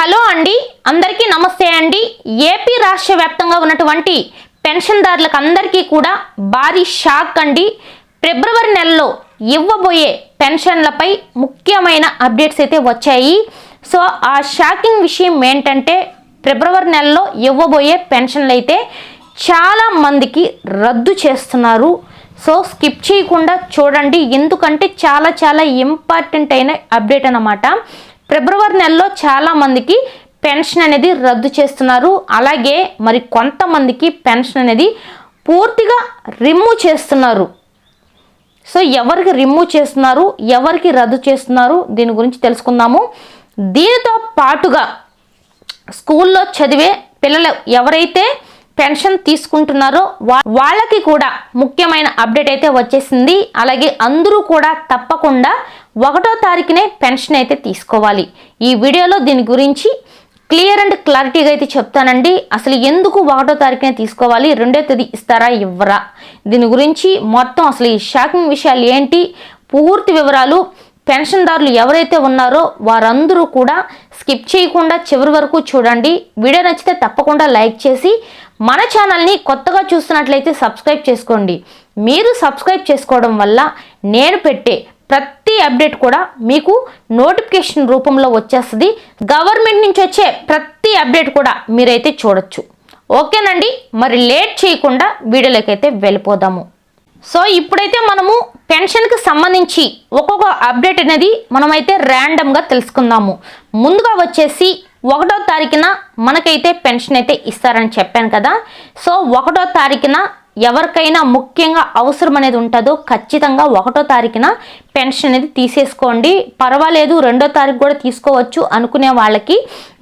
Hello అండి. అందరికీ నమస్తే అండి. ఏపీ రాష్ట్ర వ్యాప్తంగా ఉన్నటువంటి పెన్షన్దారులకు అందరికీ కూడా భారీ షాక్ అండి. ఫిబ్రవరి నెలలో ఇవ్వబోయే పెన్షన్లపై ముఖ్యమైన అప్డేట్స్ అయితే వచ్చాయి. సో ఆ షాకింగ్ విషయం ఏంటంటే ఫిబ్రవరి నెలలో ఇవ్వబోయే పెన్షన్లు అయితే చాలా మందికి రద్దు చేస్తున్నారు. సో స్కిప్ చేయకుండా చూడండి. ఎందుకంటే చాలా చాలా ఇంపార్టెంట్ అయిన అప్డేట్ అన్నమాట. ఫిబ్రవరి నెలలో చాలామందికి పెన్షన్ అనేది రద్దు చేస్తున్నారు. అలాగే మరి కొంతమందికి పెన్షన్ అనేది పూర్తిగా రిమూవ్ చేస్తున్నారు. సో ఎవరికి రిమూవ్ చేస్తున్నారు? ఎవరికి రద్దు చేస్తున్నారు? దీని గురించి తెలుసుకుందాము. దీనితో పాటుగా స్కూల్లో చదివే పిల్లలు ఎవరైతే పెన్షన్ తీసుకుంటున్నారో వాళ్ళకి కూడా ముఖ్యమైన అప్డేట్ అయితే వచ్చేసింది. అలాగే అందరూ కూడా తప్పకుండా ఒకటో తారీఖునే పెన్షన్ అయితే తీసుకోవాలి. ఈ వీడియోలో దీని గురించి క్లియర్ అండ్ క్లారిటీగా అయితే చెప్తానండి. అసలు ఎందుకు ఒకటో తారీఖునే తీసుకోవాలి? రెండో తేదీ ఇస్తారా? ఇవ్వరా? దీని గురించి మొత్తం అసలు ఈ షాకింగ్ విషయాలు ఏంటి? పూర్తి వివరాలు పెన్షన్దారులు ఎవరైతే ఉన్నారో వారందరూ కూడా స్కిప్ చేయకుండా చివరి వరకు చూడండి. వీడియో నచ్చితే తప్పకుండా లైక్ చేసి మన ఛానల్ని కొత్తగా చూస్తున్నట్లయితే సబ్స్క్రైబ్ చేసుకోండి. మీరు సబ్స్క్రైబ్ చేసుకోవడం వల్ల నేను పెట్టే ప్రతి అప్డేట్ కూడా మీకు నోటిఫికేషన్ రూపంలో వచ్చేస్తుంది. గవర్నమెంట్ నుంచి వచ్చే ప్రతి అప్డేట్ కూడా మీరైతే చూడొచ్చు. ఓకేనండి? మరి లేట్ చేయకుండా వీడియోలోకైతే వెళ్ళిపోదాము. సో ఇప్పుడైతే మనము పెన్షన్కి సంబంధించి ఒక్కొక్క అప్డేట్ అనేది మనమైతే ర్యాండమ్గా తెలుసుకుందాము. ముందుగా వచ్చేసి ఒకటో తారీఖున మనకైతే పెన్షన్ అయితే ఇస్తారని చెప్పాను కదా. సో ఒకటో తారీఖున ఎవరికైనా ముఖ్యంగా అవసరం అనేది ఉంటుందో ఖచ్చితంగా ఒకటో తారీఖున పెన్షన్ అనేది తీసేసుకోండి. పర్వాలేదు రెండో తారీఖు కూడా తీసుకోవచ్చు అనుకునే వాళ్ళకి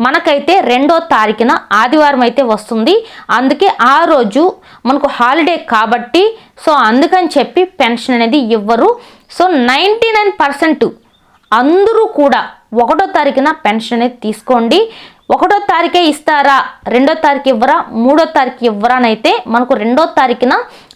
మనకైతే రెండో తారీఖున ఆదివారం అయితే వస్తుంది. అందుకే ఆ రోజు మనకు హాలిడే కాబట్టి సో అందుకని చెప్పి పెన్షన్ అనేది ఇవ్వరు. సో నైంటీ నైన్ పర్సెంట్ అందరూ కూడా ఒకటో తారీఖున పెన్షన్ అనేది తీసుకోండి. ఒకటో తారీఖే ఇస్తారా? రెండో తారీఖు ఇవ్వరా? మూడో తారీఖు ఇవ్వరా అని అయితే మనకు రెండో తారీఖున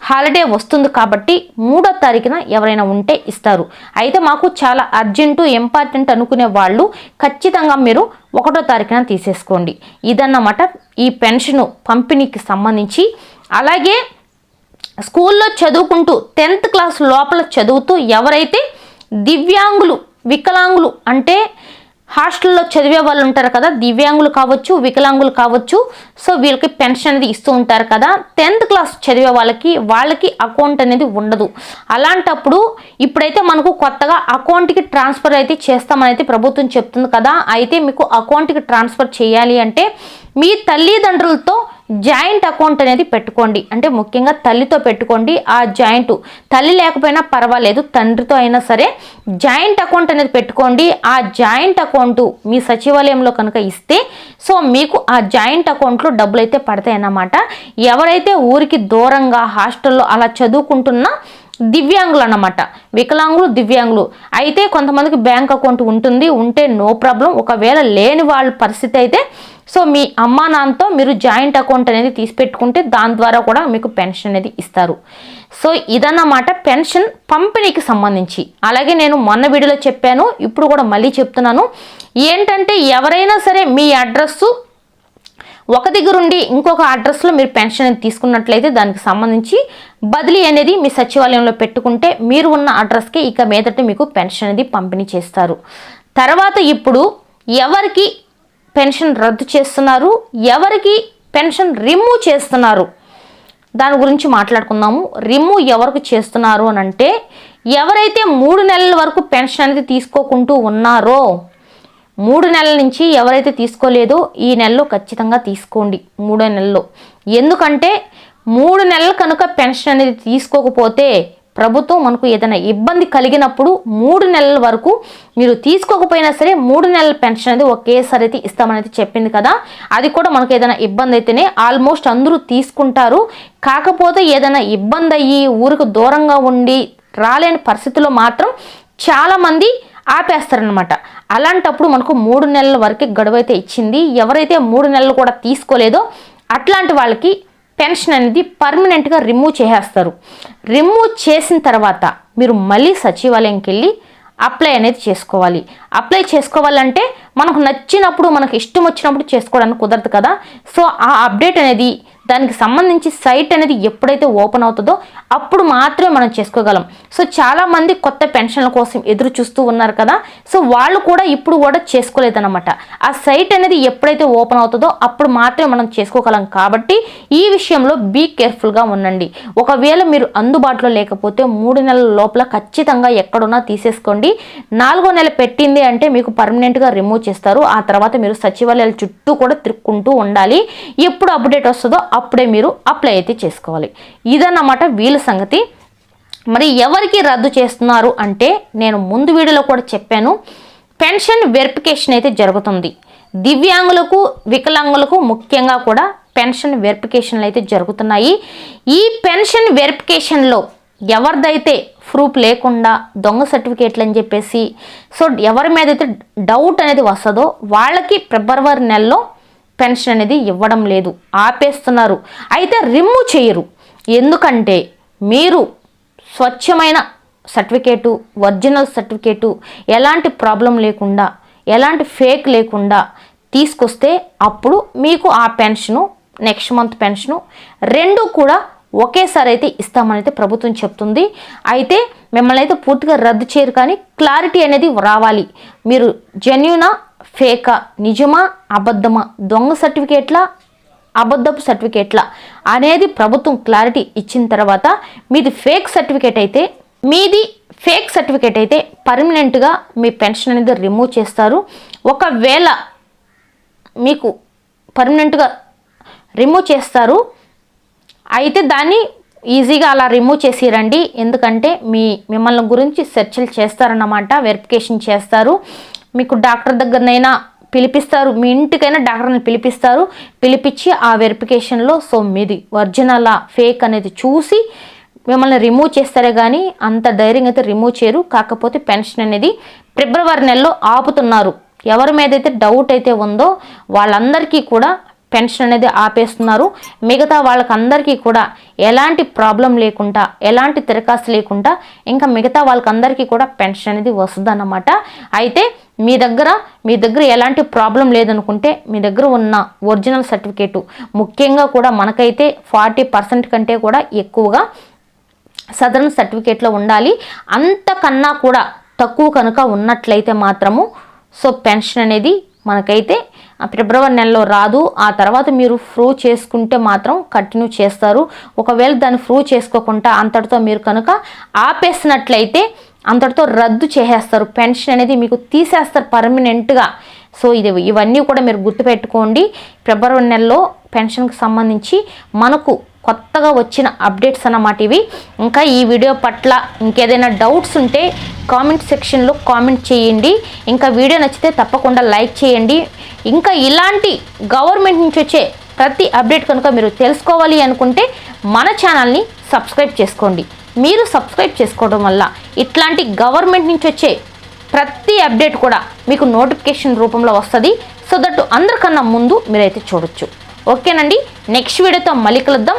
హాలిడే వస్తుంది కాబట్టి మూడో తారీఖున ఎవరైనా ఉంటే ఇస్తారు. అయితే మాకు చాలా అర్జెంటు ఇంపార్టెంట్ అనుకునే వాళ్ళు ఖచ్చితంగా మీరు ఒకటో తారీఖున తీసేసుకోండి. ఇదన్నమాట ఈ పెన్షన్ పంపిణీకి సంబంధించి. అలాగే స్కూల్లో చదువుకుంటూ టెన్త్ క్లాస్ లోపల చదువుతూ ఎవరైతే దివ్యాంగులు వికలాంగులు అంటే హాస్టల్లో చదివే వాళ్ళు ఉంటారు కదా దివ్యాంగులు కావచ్చు వికలాంగులు కావచ్చు సో వీళ్ళకి పెన్షన్ అనేది ఇస్తూ ఉంటారు కదా. టెన్త్ క్లాస్ చదివే వాళ్ళకి వాళ్ళకి అకౌంట్ అనేది ఉండదు. అలాంటప్పుడు ఇప్పుడైతే మనకు కొత్తగా అకౌంట్కి ట్రాన్స్ఫర్ అయితే చేస్తామనేది ప్రభుత్వం చెప్తుంది కదా. అయితే మీకు అకౌంట్కి ట్రాన్స్ఫర్ చేయాలి అంటే మీ తల్లిదండ్రులతో జాయింట్ అకౌంట్ అనేది పెట్టుకోండి. అంటే ముఖ్యంగా తల్లితో పెట్టుకోండి. ఆ జాయింట్ తల్లి లేకపోయినా పర్వాలేదు తండ్రితో అయినా సరే జాయింట్ అకౌంట్ అనేది పెట్టుకోండి. ఆ జాయింట్ అకౌంట్ మీ సచివాలయంలో కనుక ఇస్తే సో మీకు ఆ జాయింట్ అకౌంట్లో డబ్బులు అయితే పడతాయి అన్నమాట ఎవరైతే ఊరికి దూరంగా హాస్టల్లో అలా చదువుకుంటున్నా దివ్యాంగులు అన్నమాట. వికలాంగులు దివ్యాంగులు. అయితే కొంతమందికి బ్యాంక్ అకౌంట్ ఉంటుంది ఉంటే నో ప్రాబ్లం. ఒకవేళ లేని వాళ్ళ పరిస్థితి అయితే సో మీ అమ్మా నాన్నతో మీరు జాయింట్ అకౌంట్ అనేది తీసి పెట్టుకుంటే దాని ద్వారా కూడా మీకు పెన్షన్ అనేది ఇస్తారు. సో ఇదన్నమాట పెన్షన్ పంపిణీకి సంబంధించి. అలాగే నేను మొన్న వీడియోలో చెప్పాను ఇప్పుడు కూడా మళ్ళీ చెప్తున్నాను. ఏంటంటే ఎవరైనా సరే మీ అడ్రస్సు ఒక దగ్గరుండి ఇంకొక అడ్రస్లో మీరు పెన్షన్ తీసుకున్నట్లయితే దానికి సంబంధించి బదిలీ అనేది మీ సచివాలయంలో పెట్టుకుంటే మీరు ఉన్న అడ్రస్కి ఇక మీదట మీకు పెన్షన్ అనేది పంపిణీ చేస్తారు. తర్వాత ఇప్పుడు ఎవరికి పెన్షన్ రద్దు చేస్తున్నారు ఎవరికి పెన్షన్ రిమూవ్ చేస్తున్నారు దాని గురించి మాట్లాడుకుందాము. రిమూవ్ ఎవరికి చేస్తున్నారు అని అంటే ఎవరైతే మూడు నెలల వరకు పెన్షన్ అనేది తీసుకోకుంటూ ఉన్నారో మూడు నెలల నుంచి ఎవరైతే తీసుకోలేదో ఈ నెలలో ఖచ్చితంగా తీసుకోండి మూడో నెలలో. ఎందుకంటే మూడు నెలలు కనుక పెన్షన్ అనేది తీసుకోకపోతే ప్రభుత్వం మనకు ఏదైనా ఇబ్బంది కలిగినప్పుడు మూడు నెలల వరకు మీరు తీసుకోకపోయినా సరే మూడు నెలల పెన్షన్ అనేది ఒకేసారి అయితే ఇస్తామని చెప్పింది కదా. అది కూడా మనకు ఏదైనా ఇబ్బంది అయితేనే ఆల్మోస్ట్ అందరూ తీసుకుంటారు. కాకపోతే ఏదైనా ఇబ్బంది అయ్యి ఊరికి దూరంగా ఉండి రాలేని పరిస్థితిలో మాత్రం చాలామంది ఆపేస్తారనమాట అలాంటప్పుడు మనకు మూడు నెలల వరకే గడువు అయితే ఇచ్చింది. ఎవరైతే మూడు నెలలు కూడా తీసుకోలేదో అట్లాంటి వాళ్ళకి పెన్షన్ అనేది పర్మనెంట్గా రిమూవ్ చేసేస్తారు. రిమూవ్ చేసిన తర్వాత మీరు మళ్ళీ సచివాలయంకి వెళ్ళి అప్లై అనేది చేసుకోవాలి. అప్లై చేసుకోవాలంటే మనకు నచ్చినప్పుడు మనకు ఇష్టం వచ్చినప్పుడు చేసుకోవడానికి కుదరదు కదా. సో ఆ అప్డేట్ అనేది దానికి సంబంధించి సైట్ అనేది ఎప్పుడైతే ఓపెన్ అవుతుందో అప్పుడు మాత్రమే మనం చేసుకోగలం. సో చాలామంది కొత్త పెన్షన్ల కోసం ఎదురు చూస్తూ ఉన్నారు కదా. సో వాళ్ళు కూడా ఇప్పుడు కూడా చేసుకోలేదన్నమాట. ఆ సైట్ అనేది ఎప్పుడైతే ఓపెన్ అవుతుందో అప్పుడు మాత్రమే మనం చేసుకోగలం. కాబట్టి ఈ విషయంలో బీ కేర్ఫుల్గా ఉండండి. ఒకవేళ మీరు అందుబాటులో లేకపోతే మూడు నెలల లోపల ఖచ్చితంగా ఎక్కడున్నా తీసేసుకోండి. నాలుగో నెల పెట్టింది అంటే మీకు పర్మనెంట్గా రిమూవ్ చేస్తారు. ఆ తర్వాత మీరు సచివాలయాల చుట్టూ కూడా తిరుక్కుంటూ ఉండాలి. ఎప్పుడు అప్డేట్ వస్తుందో అప్పుడే మీరు అప్లై అయితే చేసుకోవాలి. ఇదన్నమాట వీళ్ళ సంగతి. మరి ఎవరికి రద్దు చేస్తున్నారు అంటే నేను ముందు వీడియోలో కూడా చెప్పాను పెన్షన్ వెరిఫికేషన్ అయితే జరుగుతుంది. దివ్యాంగులకు వికలాంగులకు ముఖ్యంగా కూడా పెన్షన్ వెరిఫికేషన్లు అయితే జరుగుతున్నాయి. ఈ పెన్షన్ వెరిఫికేషన్లో ఎవరిదైతే ప్రూఫ్ లేకుండా దొంగ సర్టిఫికేట్లు అని చెప్పేసి సో ఎవరి మీద అయితే డౌట్ అనేది వస్తుందో వాళ్ళకి ఫిబ్రవరి నెలలో పెన్షన్ అనేది ఇవ్వడం లేదు. ఆపేస్తున్నారు. అయితే రిమూవ్ చేయరు. ఎందుకంటే మీరు స్వచ్ఛమైన సర్టిఫికేటు ఒరిజినల్ సర్టిఫికేటు ఎలాంటి ప్రాబ్లం లేకుండా ఎలాంటి ఫేక్ లేకుండా తీసుకొస్తే అప్పుడు మీకు ఆ పెన్షను నెక్స్ట్ మంత్ పెన్షను రెండు కూడా ఒకేసారి అయితే ఇస్తామని అయితే ప్రభుత్వం చెప్తుంది. అయితే మిమ్మల్ని అయితే పూర్తిగా రద్దు చేయరు కానీ క్లారిటీ అనేది రావాలి. మీరు జెన్యునా ఫేకా నిజమా అబద్ధమా? దొంగ సర్టిఫికేట్లా అబద్ధపు సర్టిఫికేట్ల? అనేది ప్రభుత్వం క్లారిటీ ఇచ్చిన తర్వాత మీది ఫేక్ సర్టిఫికేట్ అయితే మీది ఫేక్ సర్టిఫికేట్ అయితే పర్మనెంట్గా మీ పెన్షన్ అనేది రిమూవ్ చేస్తారు. ఒకవేళ మీకు పర్మనెంట్గా రిమూవ్ చేస్తారు అయితే దాన్ని ఈజీగా అలా రిమూవ్ చేసి రండి. ఎందుకంటే మీ మిమ్మల్ని గురించి సెర్చ్లు చేస్తారన్నమాట వెరిఫికేషన్ చేస్తారు. మీకు డాక్టర్ దగ్గరనైనా పిలిపిస్తారు మీ ఇంటికైనా డాక్టర్ని పిలిపిస్తారు పిలిపించి ఆ వెరిఫికేషన్లో సో మీది ఒరిజినల్ ఫేక్ అనేది చూసి మిమ్మల్ని రిమూవ్ చేస్తారే కానీ అంత ధైర్యంగా అయితే రిమూవ్ చేయరు. కాకపోతే పెన్షన్ అనేది ఫిబ్రవరి నెలలో ఆపుతున్నారు. ఎవరి మీద అయితే డౌట్ అయితే ఉందో వాళ్ళందరికీ కూడా పెన్షన్ అనేది ఆపేస్తున్నారు. మిగతా వాళ్ళకందరికీ కూడా ఎలాంటి ప్రాబ్లం లేకుండా ఎలాంటి తిరకాసు లేకుండా ఇంకా మిగతా వాళ్ళకందరికీ కూడా పెన్షన్ అనేది వస్తుందన్నమాట. అయితే మీ దగ్గర మీ దగ్గర ఎలాంటి ప్రాబ్లం లేదనుకుంటే మీ దగ్గర ఉన్న ఒరిజినల్ సర్టిఫికేటు ముఖ్యంగా కూడా మనకైతే ఫార్టీ పర్సెంట్ కంటే కూడా ఎక్కువగా సదరన్ సర్టిఫికేట్లో ఉండాలి. అంతకన్నా కూడా తక్కువ కనుక ఉన్నట్లయితే మాత్రము సో పెన్షన్ అనేది మనకైతే ఫిబ్రవరి నెలలో రాదు. ఆ తర్వాత మీరు ప్రూవ్ చేసుకుంటే మాత్రం కంటిన్యూ చేస్తారు. ఒకవేళ దాన్ని ప్రూవ్ చేసుకోకుండా అంతటితో మీరు కనుక ఆపేసినట్లయితే అంతటితో రద్దు చేసేస్తారు. పెన్షన్ అనేది మీకు తీసేస్తారు పర్మనెంట్గా. సో ఇది ఇవన్నీ కూడా మీరు గుర్తుపెట్టుకోండి. ఫిబ్రవరి నెలలో పెన్షన్కి సంబంధించి మనకు కొత్తగా వచ్చిన అప్డేట్స్ అన్నమాట ఇవి. ఇంకా ఈ వీడియో పట్ల ఇంకేదైనా డౌట్స్ ఉంటే కామెంట్ సెక్షన్లో కామెంట్ చేయండి. ఇంకా వీడియో నచ్చితే తప్పకుండా లైక్ చేయండి. ఇంకా ఇలాంటి గవర్నమెంట్ నుంచి వచ్చే ప్రతి అప్డేట్ కనుక మీరు తెలుసుకోవాలి అనుకుంటే మన ఛానల్ని సబ్స్క్రైబ్ చేసుకోండి. మీరు సబ్స్క్రైబ్ చేసుకోవడం వల్ల ఇట్లాంటి గవర్నమెంట్ నుంచి వచ్చే ప్రతి అప్డేట్ కూడా మీకు నోటిఫికేషన్ రూపంలో వస్తుంది. సో దట్ అందరికన్నా ముందు మీరైతే చూడొచ్చు. ఓకేనండి? నెక్స్ట్ వీడియోతో మళ్ళీ కలుద్దాం.